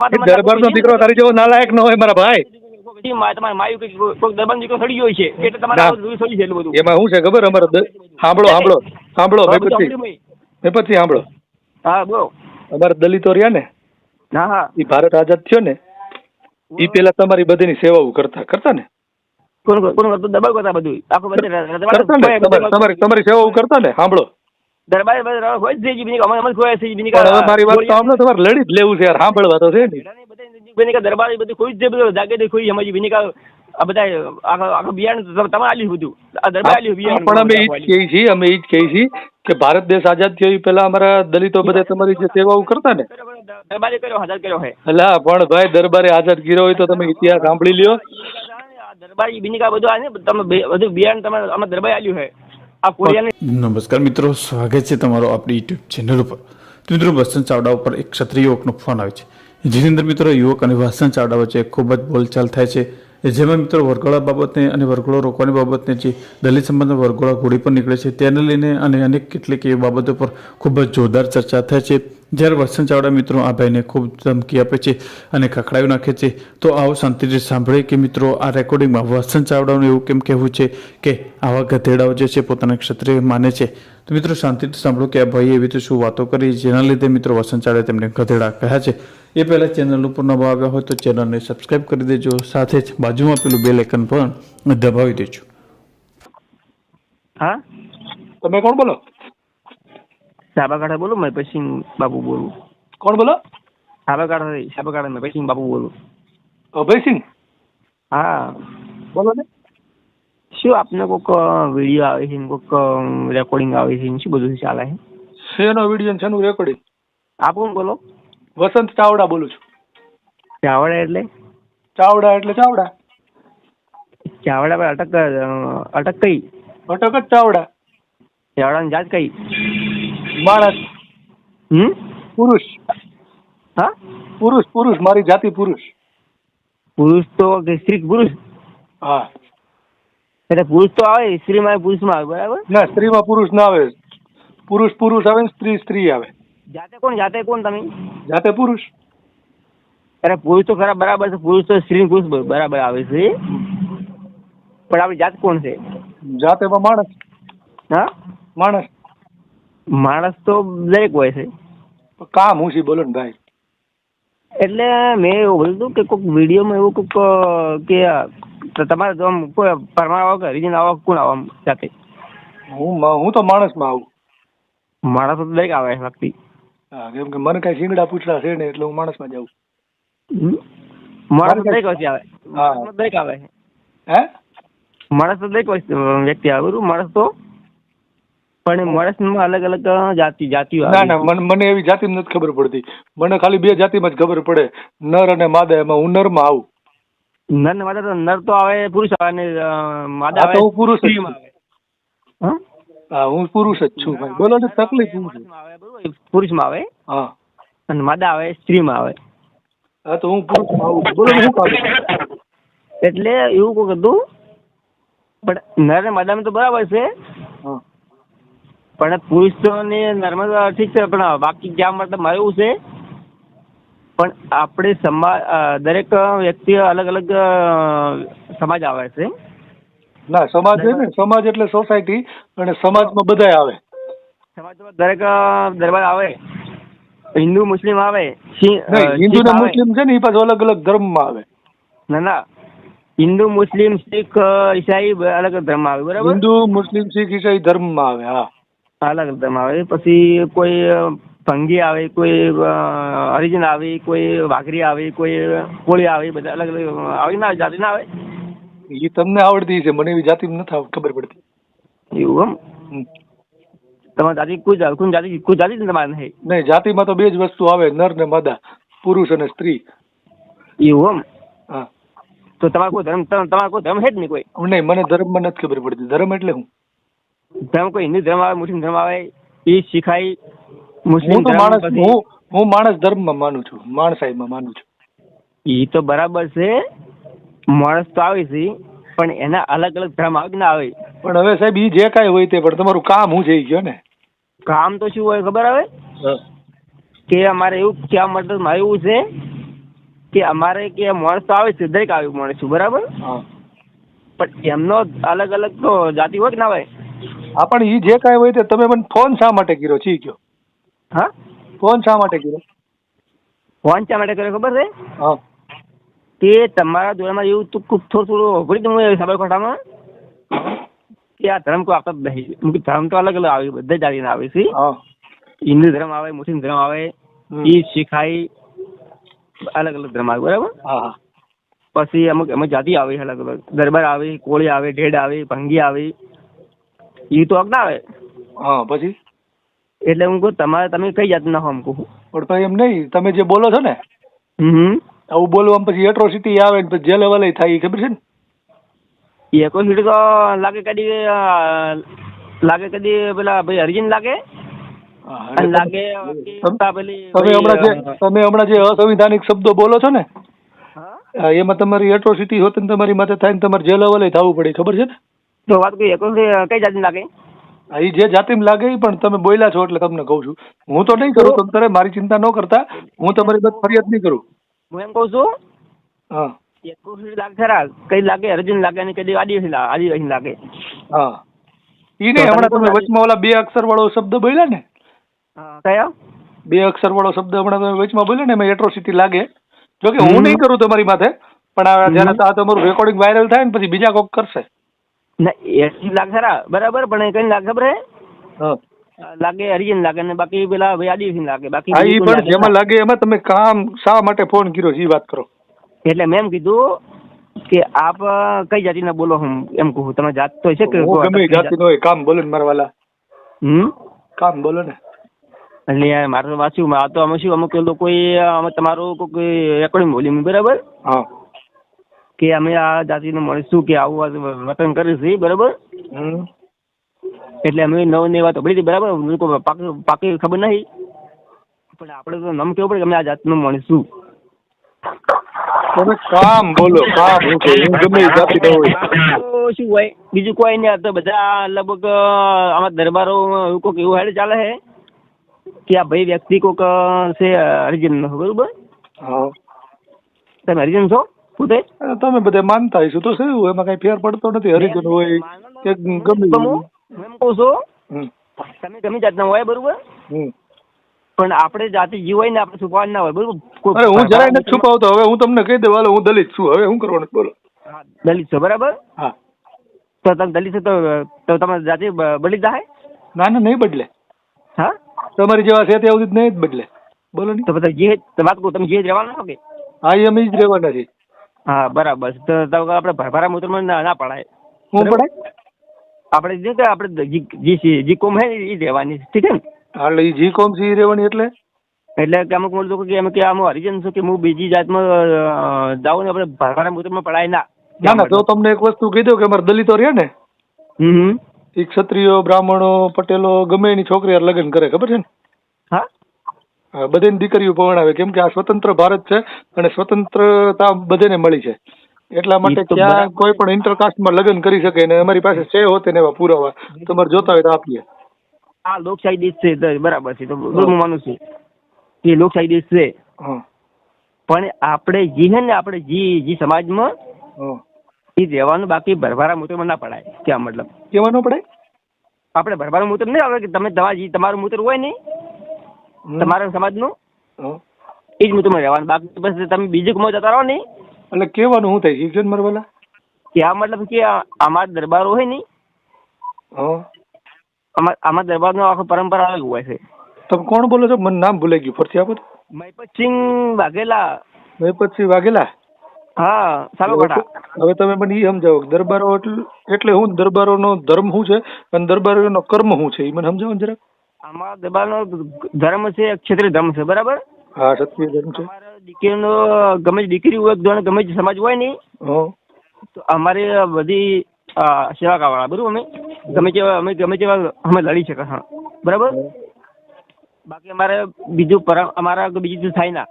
દરબારનો દીકરો તારી જેવો નાલાયક ન હોય મારા ભાઈ. પછી એમાં શું છે ખબર? અમારે સાંભળો સાંભળો. મેપતથી સાંભળો. હા બોલો. અમારે દલિતો રહ્યા ને હા હા. એ ભારત આઝાદ થયો ને એ પેલા તમારી બધીની સેવાઓ કરતા કરતા ને? તમારી સેવાઓ કરતા ને? સાંભળો. દરબાર બધે હોય જ છે બીની અમે અમે ખોયા છે બીની પણ મારી વાત તો સાંભળો તમારે લડી જ લેવું છે યાર સાંભળવા તો છે ને. બીની દરબાર બધું ખોઈ જ છે બધું જાગે ખોઈ અમારી બીની આ બધા આખા બિયારણ તમે આલ્યું બધું. આ દરબાર આલ્યું બિયારણ. પણ અમે ઈ જ કહીએ છીએ અમે ઈ જ કહીએ છીએ કે ભારત દેશ આઝાદ થયો એ પેલા અમારા દલિતો બધા તમારી જે સેવાઓ કરતા ને. દરબારે કર્યો આઝાદ કર્યો હે. અલા પણ ભાઈ દરબારે આઝાદ કર્યો હોય તો તમે ઇતિહાસ સાંભળી લ્યો. દરબારી બિનિકા બધું આ ને તમે બધું બિયારણ તમે અમે દરબારે આલ્યું હે. નમસ્કાર મિત્રો, સ્વાગત છે તમારો આપણી યુટ્યુબ ચેનલ ઉપર. મિત્રો વસંત ચાવડા ઉપર એક ક્ષત્રિય યુવકનો ફોન આવે છે. જેની અંદર મિત્રો, યુવક અને વસંત ચાવડા વચ્ચે ખૂબ જ બોલચાલ થાય છે. જેમાં મિત્રો, વરઘોડા બાબતને અને વરઘોડો રોકવાની બાબતને જે દલિત સંબંધ વરઘોડા ઘોડી પર નીકળે છે, તેને લઈને અને અનેક કેટલીક એવી બાબતો પર ખૂબ જ જોરદાર ચર્ચા થાય છે. જ્યારે વસંત ચાવડા મિત્રો આ ભાઈને ખૂબ ધમકી આપે છે અને ખખડાવી નાખે છે, તો આવો શાંતિથી સાંભળે કે મિત્રો આ રેકોર્ડિંગમાં વસંત ચાવડાનું એવું કેમ કહેવું છે કે આવા ગધેડાઓ જે છે પોતાના ક્ષત્રિય માને છે? તો મિત્રો શાંતિથી સાંભળો કે આ ભાઈએ એવી રીતે શું વાતો કરી, જેના લીધે મિત્રો વસંત ચાવડાએ તેમને ગધેડા કહ્યા છે. એ પહેલાં ચેનલ ઉપર નવા આવ્યા હોય તો ચેનલને સબસ્ક્રાઇબ કરી દેજો, સાથે જ બાજુમાં પેલું બે લેખન પણ દબાવી દેજો. હા? તમે કોણ બોલો? સાબરકાંઠા બોલું મેં પછી બાબુ બોલું. કોણ બોલો? સાબરકાંઠા સાબરકાંઠા મેં પછી બાબુ બોલું. અભયસિંહ હા. બોલો ને. શું આપને કોઈક વીડિયો આવે છે કોક કોઈક રેકોર્ડિંગ આવે છે શું બધું ચાલે છે? શેનો વીડિયો છે નું રેકોર્ડિંગ આપ કોણ બોલો? વસંત ચાવડા બોલું છું. ચાવડા એટલે? ચાવડા એટલે ચાવડા. ચાવડા પર અટક અટક કઈ? અટક જ ચાવડા. ચાવડાની જાત કઈ? માણસ. હમ? પુરુષ. હા? પુરુષ પુરુષ મારી જાતિ પુરુષ. પુરુષ તો કે સ્ત્રી પુરુષ? હા. એટલે પુરુષ તો આવે સ્ત્રીમાં પુરુષમાં આવે બરાબર? ના સ્ત્રીમાં પુરુષ ના આવે. પુરુષ પુરુષ આવે ને સ્ત્રી સ્ત્રી આવે. જાતે કોણ જાતે કોણ તમે? જાતે પુરુષ. અરે પુરુષ તો ખરા બરાબર છે પુરુષ તો સ્ત્રી પુરુષ બરાબર આવે છે. પણ આપણી જાત કોણ છે? જાતેમાં માણસ. હા? માણસ. માણસ તો દરેક હોય છે. કામ હું છે? બોલો ને ભાઈ. એટલે મેં એવું બોલ્યું હતું કે કોઈક વિડીયોમાં એવું કોઈક કે તમારે જો આમ કોઈ પરમાર આવો કે હરિજન આવો કોણ આવો આમ જાતે? હું હું તો માણસમાં આવું. માણસ તો દરેક આવે છે હા કેમ કે મને કઈ શીંગડા પૂછડા છે ને એટલે હું માણસમાં જાઉં માણસ દરેક વસ્તી આવે. હા. દરેક આવે હે? માણસ તો દરેક વસ્તી- વ્યક્તિ આવે. બરોબર? માણસ તો પણ માણસમાં અલગ અલગ જાતિ જાતિઓ ના ના મને મને એવી જાતિ નથી ખબર પડતી. મને ખાલી બે જાતિમાં જ ખબર પડે. નર અને માદા એમાં હું નરમાં આવું. નર ને માદા તો નર તો આવે પુરુષ આવે ને માદા આવે હું પુરુષ. આવે. હા? હા હું પુરુષ જ છું ભાઈ. બોલો ને તકલીફ શું છે? પુરુષમાં આવે હા. અને માદા આવે સ્ત્રીમાં આવે. હા તો હું પુરુષમાં આવું બોલો શું કામ એટલે એવું કોઈ હતું પણ નર ને માદામાં તો બરાબર છે. હા પણ પુરુષ તો ને નર્મદ ઠીક છે પણ બાકી ક્યાં મતલબ મારે એવું છે. પણ આપણે સમાજ દરેક વ્યક્તિ અલગ અલગ સમાજ આવે છે. ના સમાજ છે ને સમાજ એટલે સોસાયટી અને સમાજમાં બધાય આવે. સમાજમાં દરેક દરબાર આવે. હિન્દુ મુસ્લિમ આવે હિન્દુ ને મુસ્લિમ છે ને એ પાછું અલગ અલગ ધર્મમાં આવે. ના ના. હિન્દુ મુસ્લિમ શીખ ઈસાઈ અલગ અલગ ધર્મ આવે બરાબર? હિન્દુ મુસ્લિમ શીખ ઈસાઈ ધર્મમાં આવે હા. અલગ અલગ ધર્મ આવે. પછી કોઈ ભંગી આવે કોઈ હરિજન આવે કોઈ વાઘરી આવે કોઈ કોળી આવે બધા અલગ અલગ આવી ના જાતિ ના આવે. એ તમને આવડતી છે મને એવી જાતિ નથી આવ- ખબર પડતી. એવું એમ. તમારી જાતિ કોઈ કોઈ જાતિ કોઈ જાતિ તમારે નહીં. નહીં જાતિમાં તો બે જ વસ્તુ આવે નર ને માદા પુરુષ અને સ્ત્રી. એવું એમ? હા. તો તમારે કોઈ ધર્મ તમારે તમારે કોઈ ધર્મ છે જ નહીં કોઈ? નહીં મને ધર્મમાં નથી ખબર પડતી ધર્મ એટલે હું? ધર્મ કોઈ હિન્દુ ધર્મ આવે મુસ્લિમ ધર્મ આવે એ શીખાય મુસ્લિમ હું તો માણસ હું હું માણસ ધર્મમાં માનું છું માણસાઈમાં માનું છું. એ તો બરાબર છે. માણસ તો આવે છે પણ એના અલગ અલગ ધર્મ આવે ના આવે? પણ હવે સાહેબ એ જે કાંઈ હોય તે પણ તમારું કામ હું જઈ ગયો ને? કામ તો શું હોય ખબર આવે? કે અમારે એવું કહેવા મતલબ મારે એવું છે કે અમારે કે માણસ તો આવે છે દરેક આવ્યું માણસ બરાબર? હા. પણ એમનો અલગ અલગ તો જાતિ હોય કે ના હોય? હા પણ એ જે કાંઈ હોય તે તમે મને ફોન શા માટે કર્યો? ચી કયો હા? ફોન શા માટે કર્યો? ફોન શા માટે કર્યો ખબર છે? હા. તે તમારા દોરામાં એવું તું ખૂબ થોડું થોડું ભણી દઉં સાબરકાંઠામાં કે આ ધર્મ કોઈ આપતા જ નહીં ધર્મ તો અલગ અલગ આવે બધા જાતિના આવે છે. હા. હિન્દુ ધર્મ આવે મુસ્લિમ ધર્મ આવે એ શીખાઈ અલગ અલગ ધર્મ આવે બરાબર? પછી અમુક અમુક જાતિ આવે અલગ અલગ. દરબાર આવે કોળી આવે ઢેડ આવે ભંગી આવે. એ તો અજ્ઞા આવે હા પછી? એટલે હું કહું તમારે તમે કઈ જાતના હો એમ કહું પણ ભાઈ એમ નહીં તમે જે બોલો છો ને હમ. આવું બોલવામાં પછી એટ્રોસિટી આવે ને જે લેવલે થાય એ ખબર છે ને? એટ્રોસિટી તો લાગે કદી લાગે કદી પેલા ભાઈ હરિજન લાગે? તમે- હમણાં જે તમે હમણાં જે અસંવિધાનિક શબ્દો બોલો છો ને એમાં તમારી એટ્રોસિટી હોત ને તમારી માથે થાય ને તમારે જે લેવલે થવું પડે ખબર છે ને? તો વાત કઈ કઈ જાતની લાગે? એ જે જાતિમાં લાગે પણ તમે બોલ્યા છો એટલે તમને કહું છું. હું તો નહીં કરું તમે મારી ચિંતા ન કરતા. હું તમારી બધ ફરિયાદ નહીં કરું. હું એમ કહું છું હા. એકો સીટ લાગે ખરા કઈ લાગે અર્જુન લાગે અને કદી આદિવાસી આદિવાસી લાગે. હા. એ નહીં હમણાં તમે વચમાં ઓલા બે અક્ષર વાળો શબ્દ બોલ્યા ને? કયા? બે અક્ષર વાળો શબ્દ હમણાં તમે વચમાં બોલ્યો ને એમાં એટ્રોસિટી લાગે. જોકે હું નહીં કરું તમારી માથે પણ જયારે આ તમારું રેકોર્ડિંગ વાયરલ થાય ને પછી બીજા કોક કરશે. ના એસી લાગે ખરા બરાબર પણ એ કઈ લાગે ખબર હે? લાગે હરિજન લાગે ને બાકી પેલા આદિવાસી લાગે. બાકી હા ઈ પણ જેમાં લાગે લાગે એમાં તમે કામ શા માટે ફોન કર્યો છે ઈ વાત કરો. એટલે મેમ કીધું કે આપ કઈ કઈ જાતિના બોલો હું એમ કહું. તમે જાત તો છે કે ગમે જાતિનો હોય કામ બોલો ને મારા વાલા. હમ? કામ બોલો ને. એટલે મારું વાંચ્યું આ તો અમે શું અમુક લોકો અમે તમારું કોઈ રેકોર્ડિંગ બોલ્યું બરાબર? હા. કે અમે આ જાતિને મળીશું કે આવું આ વતન કરીશું બરાબર? એટલે અમે નવ ને વાત સાંભળી હતી બરાબર? પાકી ખબર નહીં. પણ આપણે તો નામ કેવું પડે કે અમે આ જાતનું મળીશું. તમે કામ બોલો કામ. ગમે શું હોય? બીજું કોઈ નહીં આ તો બધા લગભગ આમાં દરબારો કોઈક એવું હેડ ચાલે છે કે આ ભાઈ વ્યક્તિ કોઈક છે હરિજન બરોબર? તમે હરિજન છો? પોતે તમે બધા માનતા હશો તો શું? એમાં કઈ ફેર પડતો નથી. હરિજન હોય કે ગમે હું એમ કહું છું. તમે ગમે જાતના હોય બરોબર? પણ આપણે જાતે જીવ હોય ને આપણે છુપાવવાનું ના હોય બરોબર? અરે હું જરાય નથી છુપાવતો. હવે હું તમને કહી દઉં હાલો હું દલિત છું. હવે હું કરવાનું બોલો. દલિત છો બરાબર? હા. તો તમે દલિત છો તો તો જાતે બદલી જાય ના ના નહીં બદલે. હા? તમારી જેવા છે ત્યાં સુધી નહીં જ બદલે. બોલો નહીં તો બધા જે વાત કહું તમે જે રહેવાના છો કે? હા એ અમે જ રહેવાના છીએ હા બરાબર. છે. તો તો આપણે ભરભરા મૂત્રમાં ના ના પડાય. હું પડાય? આપણે જે કે આપણે જી જી કોમ હે એ રહેવાની ઠીક છે ને? એટલે ઈ જી કોમ સી રહેવાની એટલે? એટલે કે અમુક લોકો કે અમે કે આમ હરિજન છું કે હું બીજી જાતમાં માં જાઉં ને આપણે ભરભરા મૂત્રમાં પડાય ના. ના ના તો તમને એક વસ્તુ કહી દઉં કે અમારે દલિતો રહે ને? હમ હમ. એ ક્ષત્રિયો બ્રાહ્મણો પટેલો ગમે એની છોકરી લગ્ન કરે ખબર છે ને? હા, બધાની દીકરીઓ પરણાવે કેમ કે આ સ્વતંત્ર ભારત છે અને સ્વતંત્રતા બધાને મળી છે. એટલા માટે ક્યાં કોઈ પણ ઇન્ટરકાસ્ટમાં લગ્ન કરી શકે ને અમારી પાસે છે હોતે ને એવા પુરાવા તમારે જોતા હોય તો આપીએ. આ લોકશાહી દેશ છે બરાબર છે. તો હું. માનું છું. કે લોકશાહી દેશ છે. પણ આપણે જી હે ને આપણે જી જી સમાજમાં એ રહેવાનું બાકી ભરભરા મૂત્રમાં ના પડાય. ક્યાં મતલબ? કહેવાનું પડે આપણે ભરભરા મૂત્ર નહીં આવે કે તમે તમારા જી તમારું મૂત્ર હોય ને. તમારા સમાજનું? નું એ જ મૂત્રમાં રહેવાનું બાકી બસ તમે બીજું કમાવ જતા રહો ને એટલે કેવાનું શું થાય? શિક્ષણ મારવાલા? કે આ મતલબ કે અમારા દરબારો હોય ને હા અમાર અમારા દરબારનો આખો પરંપરા અલગ હોય છે. તમે કોણ બોલો છો? મને નામ ભૂલાઈ ગયું. ફરતી આપો મહિપતસિંહ વાઘેલા. મેપતસિંહ વાઘેલા? હા સાબરકાંઠા હવે તમે મને એ સમજાવો દરબારો એટલે એટલે હું દરબારોનો ધર્મ શું છે? અને દરબારોનો કર્મ શું છે? એ મને સમજાવો ને જરાક. અમારા દરબારનો ધર્મ છે ક્ષત્રિય ધર્મ છે બરાબર? હા ક્ષત્રિય ધર્મ છે. અમારા દીકરીનો ગમે દીકરી હોય ધોરણ ગમે તે સમાજ હોય ને તો અમારે બધી સેવા કરવાના બરાબર અમે? ગમે તેવા અમે ગમે તેવા અમે લડી શકે હા. બરાબર? બાકી અમારે બીજું પર અમારા બીજું થાય ના.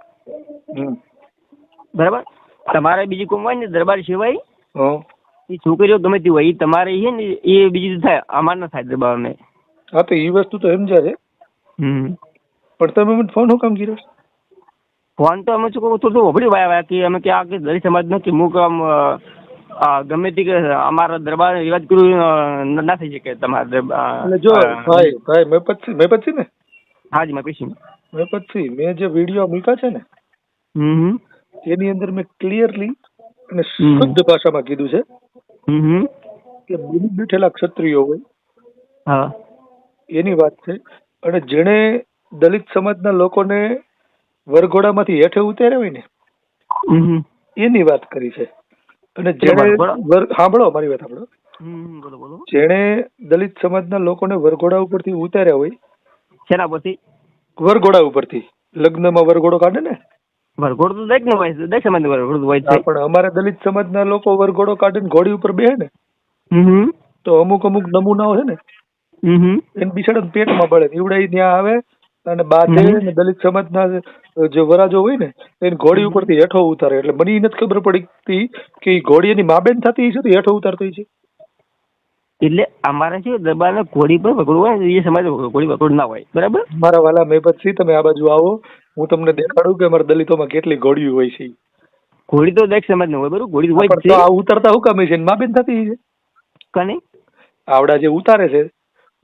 બરાબર? તમારે બીજી કોમ હોય ને દરબાર સિવાય એ છોકરીઓ ગમે તે હોય એ તમારે છે ને એ બીજું થાય અમારે ના થાય દરબારને હા તો એ વસ્તુ તો સમજ્યા છે પણ તમે મને ફોન શું કામ કર્યો? ફોન તો અમે શું કહું થોડું હોભળ્યું વાયા કે અમે કે આ કે દલિત સમાજનો કે મુક આમ ગમે તે કે અમારા દરબાર રિવાજ કર્યું ના થઈ શકે તમારા એટલે જો ભાઈ ભાઈ મેપતસિંહ મેપતસિંહ ને? હાજી મેં પછી મેં પછી મેં જે વીડિયો મૂક્યા છે ને હમ એની અંદર મેં ક્લિયરલી અને. શુદ્ધ ભાષામાં કીધું છે હમ હમ. કે બની બેઠેલા ક્ષત્રિયો હોય હા. એની વાત છે. અને જેણે દલિત સમાજના લોકોને વરઘોડામાંથી હેઠે ઉતાર્યા હોય ને એની વાત કરી છે. અને જેણે સાંભળો મારી વાત સાંભળો. જેણે દલિત સમાજના લોકોને વરઘોડા ઉપરથી ઉતાર્યા હોય શેના પરથી વરઘોડા ઉપરથી. લગ્નમાં વરઘોડો કાઢે ને? વરઘોડ તો દરેક નો હોય છે દરેક સમાજ વરઘોડ હોય છે. પણ અમારા દલિત સમાજના લોકો વરઘોડો કાઢીને ઘોડી ઉપર બેહે ને? તો અમુક અમુક નમૂનાઓ છે ને એને બિચારા પેટમાં બળે ઈવડાઈ ત્યાં આવે અને બાંધે ને દલિત સમાજના જે વરાજો હોય ને એને ઘોડી ઉપરથી હેઠો ઉતારે. એટલે મને નથી ખબર પડતી કે ઘોડી એની માબેન થતી છે તો હેઠો ઉતારતી છે. એટલે અમારે છે દરબાર ઘોડી પર પકડવું હોય એ સમાજ ઘોડી પકડ ના હોય. બરાબર? મારા વાલા મેપતસિંહ તમે આ બાજુ આવો. હું તમને દેખાડું કે અમારા દલિતોમાં કેટલી ઘોડીઓ હોય છે ઘોડી તો દરેક સમાજ હોય બરાબર? ઘોડી હોય આ ઉતારતા હું કમી છે માબેન થતી છે કને? આવડા જે ઉતારે છે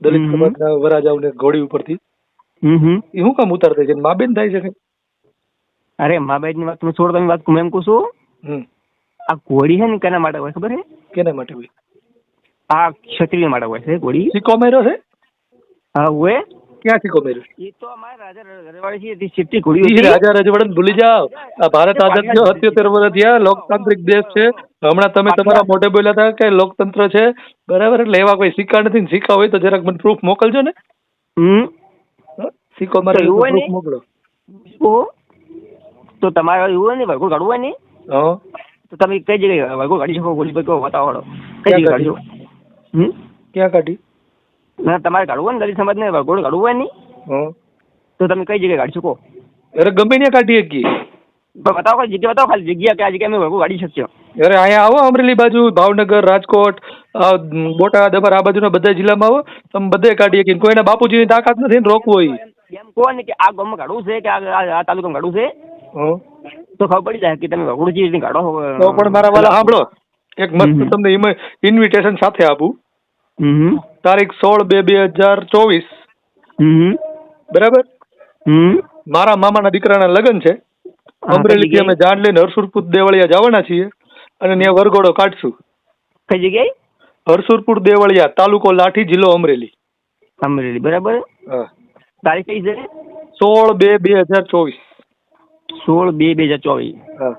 દલિત સમાજના વરાજાઓને ઘોડી ઉપરથી. એ શું કામ ઉતારતા છે? માબેન થાય છે અરે માબેનની વાત તમે છોડો તમે વાત હું એમ કહું છું? આ ઘોડી છે ને કેના માટે હોય ખબર છે કેના માટે હોય? આ ક્ષત્રિય માટે હોય છે ઘોડી સિક્કો મેરો છે? હા હોય ક્યાં સિક્કો મેરું એ તો અમારે રાજા રજવાડી થી સિટ્ટી ઘોડી હતી. રાજા રજવાડન ભૂલી જાઓ. આ ભારત આઝાદ થયો અત્યોતેર વર્ષ થયા. લોકતાંત્રિક દેશ છે. હમણાં તમે તમારા મોઢે બોલ્યા હતા કે લોકતંત્ર છે. બરાબર? એટલે એવા કોઈ સિક્કા નથી ને સિક્કા હોય તો જરાક મને પ્રૂફ મોકલજો ને. હમ? સિક્કો મારે પ્રૂફ મોકલો. તો તમારે એવું હોય ને વરઘોડ કાઢવું હોય ને? તો તમે કઈ જગ્યાએ વરઘોડ કાઢી શકો? પર કહો બતાવો કઈ જગ્યાએ કાઢજો હમ? ક્યાં કાઢી? ના તમારે કાઢવું હોય ને દલિત સમાજને? ગોળ કાઢવું હોય નહીં? હા તો તમે કઈ જગ્યાએ કાઢી શકો? અરે ગમે ત્યાં કાઢી શકીએ. પણ બતાવો ખાલી જગ્યા બતાવો ખાલી જગ્યા કે આ જગ્યાએ અમે વરઘોડ કાઢી શકીએ. અરે અહીંયા આવો અમરેલી બાજુ ભાવનગર રાજકોટ બોટાદ અમારા આ બાજુના બધા જિલ્લામાં આવો તમે બધે કાઢી શકીએ. કોઈના બાપુજીની તાકાત નથી ને રોકવું હોય. એમ કહો ને કે આ ગામમાં કાઢવું છે કે આ તાલુકામાં કાઢવું છે? તો ખબર પડી જાય કે તમે વરઘોડ જે રીતે કાઢો તો પણ મારા વાલા સાંભળો. એક મસ્ત તમને ઇન્વિટેશન સાથે આપું. તારીખ સોળ બે બે હજાર ચોવીસ. બરાબર? મારા મામાના દીકરાના લગ્ન છે. અમરેલીથી અમે જાણ લઈને હરસુરપુર દેવળિયા જવાના છીએ અને ત્યાં વરઘોડો કાઢશું. કઈ જગ્યાએ? હરસુરપુર દેવળિયા તાલુકો લાઠી જિલ્લો અમરેલી. અમરેલી બરાબર? હા. તારીખ કઈ છે? સોળ બે બે હજાર ચોવીસ. સોળ બે બે હજાર ચોવીસ. હા.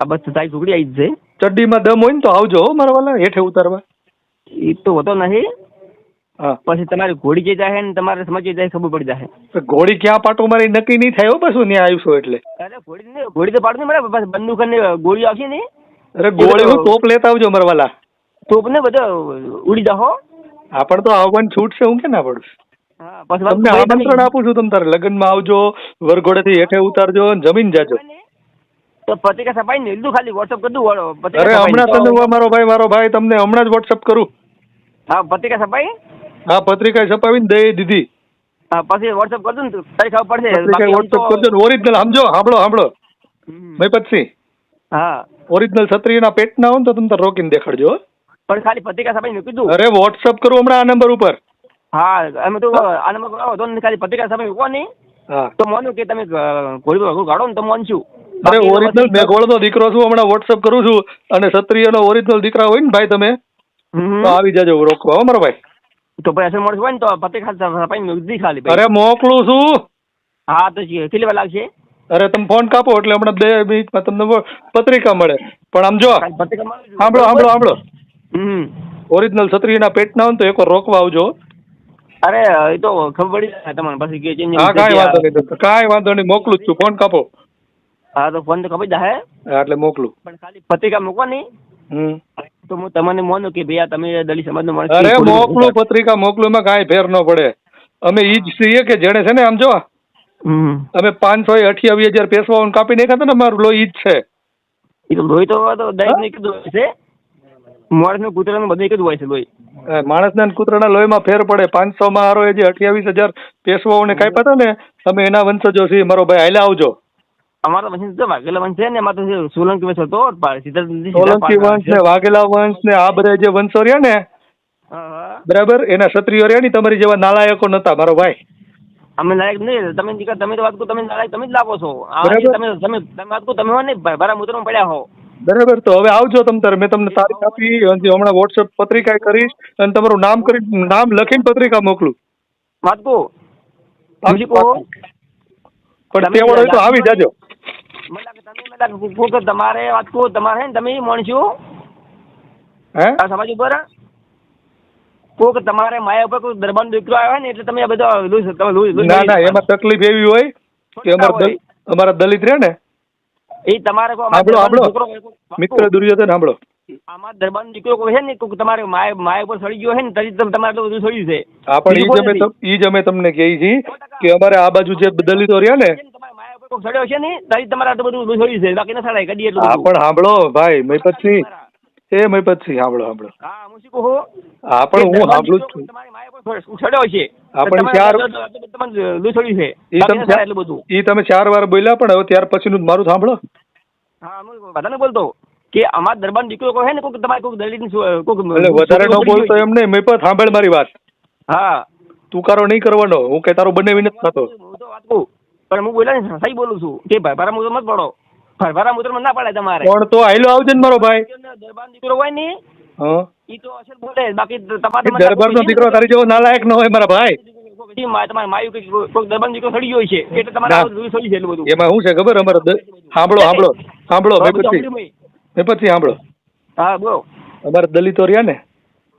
આ બસ તારીખ ઉગડી આવી છે. ચડ્ડીમાં દમ હોય ને તો આવજો હો મારા વાલા હેઠે ઉતારવા. એ તો હોતો નથી. પછી તમારી ઘોડી જે જાય ને તમારે સમજી જાય ખબર પડી જાય ઘોડી ક્યાં પાટો મારી નક્કી નહીં થાય બસ પાછું ત્યાં આવીશું એટલે. અરે ઘોડી નહીં ઘોડી તો પાડું મળે બસ બંદૂક ને ગોળી આવશે ને. અરે ગોળી હું તોપ લેતા આવજો મરવાલા. વાલા તોપ ને બધો ઉડી જાઓ આપણ તો આવવાની છૂટ છે હું કે ના પડું? તમને આમંત્રણ આપું છું તમે તારે લગ્નમાં આવજો વરઘોડેથી હેઠે ઉતારજો અને જમીન જાજો. તો પત્રિકા છપાઈ ને લીધું ખાલી વોટ્સઅપ કરી દઉં અરે પત્રિકા હમણાં. તને મારો ભાઈ મારો ભાઈ તમને હમણાં જ વોટ્સઅપ કરું. હા પત્રિકા છપાઈ હા પત્રિકા છપાવીને દઈ દીધી. હા પછી વોટ્સઅપ કરજો ને તારી ખબર પડશે. પત્રિકા વોટ્સઅપ કરજો ને. ઓરિજિનલ સમજો સાંભળો સાંભળો. હમ. હા. ઓરિજિનલ છત્રીના પેટ ના હોય તો તમે રોકીને દેખાડજો પણ ખાલી પત્રિકા છપાઈ મૂકી દઉં. અરે વોટ્સઅપ કરું હમણાં આ નંબર ઉપર. હા અમે તો આ નંબર પર આવો. તો ખાલી પત્રિકા છપાઈ મૂકો તો માનું કે તમે ઘોડી કાઢો ને તો માનશું. અરે ઓરિજિનલ મેઘોળનો દીકરો છું હમણાં વોટ્સઅપ કરું છું. અને ક્ષત્રિયનો ઓરિજિનલ દીકરા હોય ને ભાઈ તમે તો આવી જજો રોકવા હો મારો ભાઈ. તો અસલ માણસ હોય ને તો મૂકી દીધી ખાલી અરે મોકલું છું. હા તો. કેટલી વાર લાગશે? અરે તમે ફોન કાપો એટલે હમણાં બે મિનિટમાં તમને પત્રિકા મળે. પણ આમ જો ખાલી. સાંભળો સાંભળો સાંભળો. ઓરિજિનલ ક્ષત્રિયના પેટના હોય ને તો એકવાર રોકવા આવજો. અરે એ તો ખબર પડી તમને પછી કે હા કાંઈ વાંધો નહીં તો કાંઈ વાંધો નહીં મોકલું જ છું. ફોન કાપો. હા તો ફોન તો ખબર જાય હા? એટલે મોકલું. પણ ખાલી પત્રિકા મૂકવાની? ને હમ. તો હું તમને મોનું કે ભાઈ આ તમે દલિત સમાજ માણસ અરે મોકલું પત્રિકા મોકલું એમાં કાંઈ ફેર ન પડે. અમે ઈ જ છીએ કે જેણે છે ને આમ જો અમે પાંચસો અઠ્યાવીસ હજાર પેશવાઓને કાપી નાખ્યા હતા ને અમારું લોહી જ છે. એ તો લોહી તો દરેક ને કીધું છે. માણસનું કૂતરાનું બધું કીધું હોય છે લોહી. માણસ ને કૂતરાના લોહીમાં ફેર પડે. પાંચસો માં હારો એ જે અઠ્યાવીસ હજાર પેશવાઓને કાપ્યા હતા ને તમે એના વંશજો છીએ. મારો ભાઈ હાલે આવજો. અમારો વંશ તો વાઘેલા વંશ છે ને એમાં તો સોલંકી વંશ હતો સોલંકી વંશ ને વાઘેલા વંશ ને આ બધા જે વંશો રહ્યા ને. બરાબર? એના ક્ષત્રિયો રહ્યા ને તમારી જેવા નાલાયકો નતા મારો ભાઈ. અમે નાયક નહીં તમે દીકરા તમે તો વાત કરો તમે નાયક તમે જ લાગો છો. બરાબર. તમે તમે તમે વાત કરો તમે હો ને ભરા મુદ્રામાં પડ્યા હો. બરાબર તો હવે આવજો તમ તારે મેં તમને તારીખ આપી હમણાં વોટ્સએપ પત્રિકા કરીશ અને તમારું નામ કરી નામ લખીને પત્રિકા મોકલું. વાત કહો કહો. પણ તેવડ હોય તો આવી જાજો. મને લાગે તમે મને લાગે કહો કે તમારે વાત કહો તમારે હે ને તમે માણસો? હે? આ સમાજ ઉપર? કહો કે તમારે માયા ઉપર કોઈ દરબાર દીકરો આવ્યો ને એટલે તમે આ બધો ના ના એમાં તકલીફ એવી હોય કે અમારા દલ- અમારા દલિત રહે ને? એ તમારે આપણો કોઈ- મિત્ર દુર્યોધન સાંભળો. આમાં દરબાર દીકરો કોઈ છે ને કોક તમારે માય માયા ઉપર સડી ગયો છે ને તરી તમારે આટલું બધું સડ્યું છે. હા પણ ઈ જ અમે ઈ જ અમે તમને કહી છીએ કે અમારે આ બાજુ જે દલિતો રહ્યા ને કોઈ સડ્યો છે ને તારી તમારે આટલું બધું જોયું છે બાકી ના સડાય કદી એટલું હા બધું. પણ સાંભળો ભાઈ મહિપતસિંહ એ મહિપતસિંહ સાંભળો સાંભળો હા હું શું કહું હા પણ હું સાંભળું જ છું તમારી માયા ઉપર સડ્યો છે હા, પણ તમારે ચાર- આટલું બધું તમારે લૂછડ્યું છે ઈ બાકી તમે સડાય એટલું બધું ઈ તમે ચાર વાર બોલ્યા પણ હવે ત્યાર પછીનું મારું સાંભળો હા હું બધાને બોલતો કે અમારા દરબાર દીકરો કોઈ હે ને કોઈ તમારે કોઈ દલિત એટલે વધારે ન બોલતો એમ નહીં મહિપત સાંભળ મારી વાત હા તુકારો નહીં કરવાનો હું કે તારો બંને નથી થતો હું તો વાત કહું પણ હું બોલ્યા ને સહી બોલું છું. કે ભાઈ ભારા મુદ્ર મત પડો. ભાઈ ભારા મુદ્ર ના પડે તમારે. પણ તો આઈલો આવજે ને મારો ભાઈ. દરબાર દીકરો હોય ને ઈ તો અસલ બોલે. બાકી તમારે દરબાર નો દીકરો તારી જેવો નાલાયક ન હોય મારા ભાઈ. તમારે માયું કે કોઈ દરબાર દીકરો સડી ગયો છે. એટલે તમારે સડી છે બધું. એમાં શું છે ખબર અમારે સાંભળો સાંભળો સાંભળો હા, બધું મહિપતસિંહ સાંભળ્યું મેં. મહિપતસિંહ સાંભળો. હા બોલો. અમારે દલિતો રહ્યા ને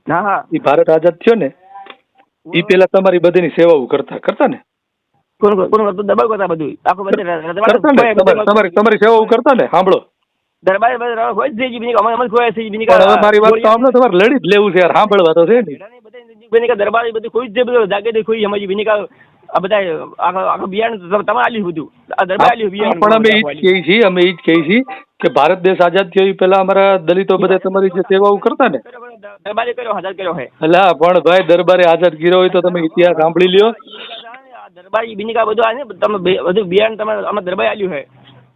હા હા. એ ભારત આઝાદ થયો ને એ પેલા તમારી બધીની સેવાઓ કરતા કરતા ને? તમારી તમારી તમારી કરતા ને? સાંભળો. દરબાર દરબાર હોય જ છે બીની અમે અમે ખોયા છે બીની મારી વાત તો આમને તમારે લડી જ લેવું છે યાર. સાંભળવા તો છે ને. દરબાર બધું ખોઈ જ બધું. જાગે ખોઈ. અમારી બીની આ બધા આખા આખા બિયારણ તમે આલ્યું બધું. દરબાર આલ્યું બિયારણ. પણ અમે ઈ જ કહીએ છીએ અમે ઈ જ કહીએ છીએ કે ભારત દેશ આઝાદ થયો એ પેલા અમારા દલિતો બધા તમારી જે સેવાઓ કરતા ને. દરબારે કર્યો હાજર કર્યો હે. અલા પણ ભાઈ દરબારે આઝાદ ગીરો હોય તો તમે ઇતિહાસ સાંભળી લ્યો. દરબાર બિનિકા બધું આ ને તમે બધું બિયારણ તમે અમે દરબાર આલ્યું છે.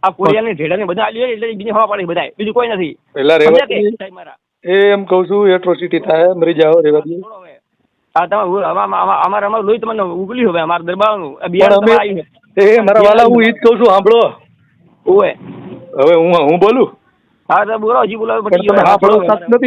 આ કોરિયા ને ઢેડા ને બધું આલ્યું છે એટલે બીજી હવા પાડી બધાય બીજું કોઈ નથી. પેલા સમજ્યા રેવા એ એમ કહું છું એટ્રોસિટી થાય મરી જાઓ રેવા દો આ તમે અમારે અમારે લોહી તમને ઉગલ્યું હવે અમારા દરબારનું. બિયારણ તમે આવ્યું એ મારા વાલા હું ઈ જ કહું છું સાંભળો. ઓવે. હવે હું હું બોલું? હા તો બોલો હજી બોલાવે પણ તમે સાંભળો નથી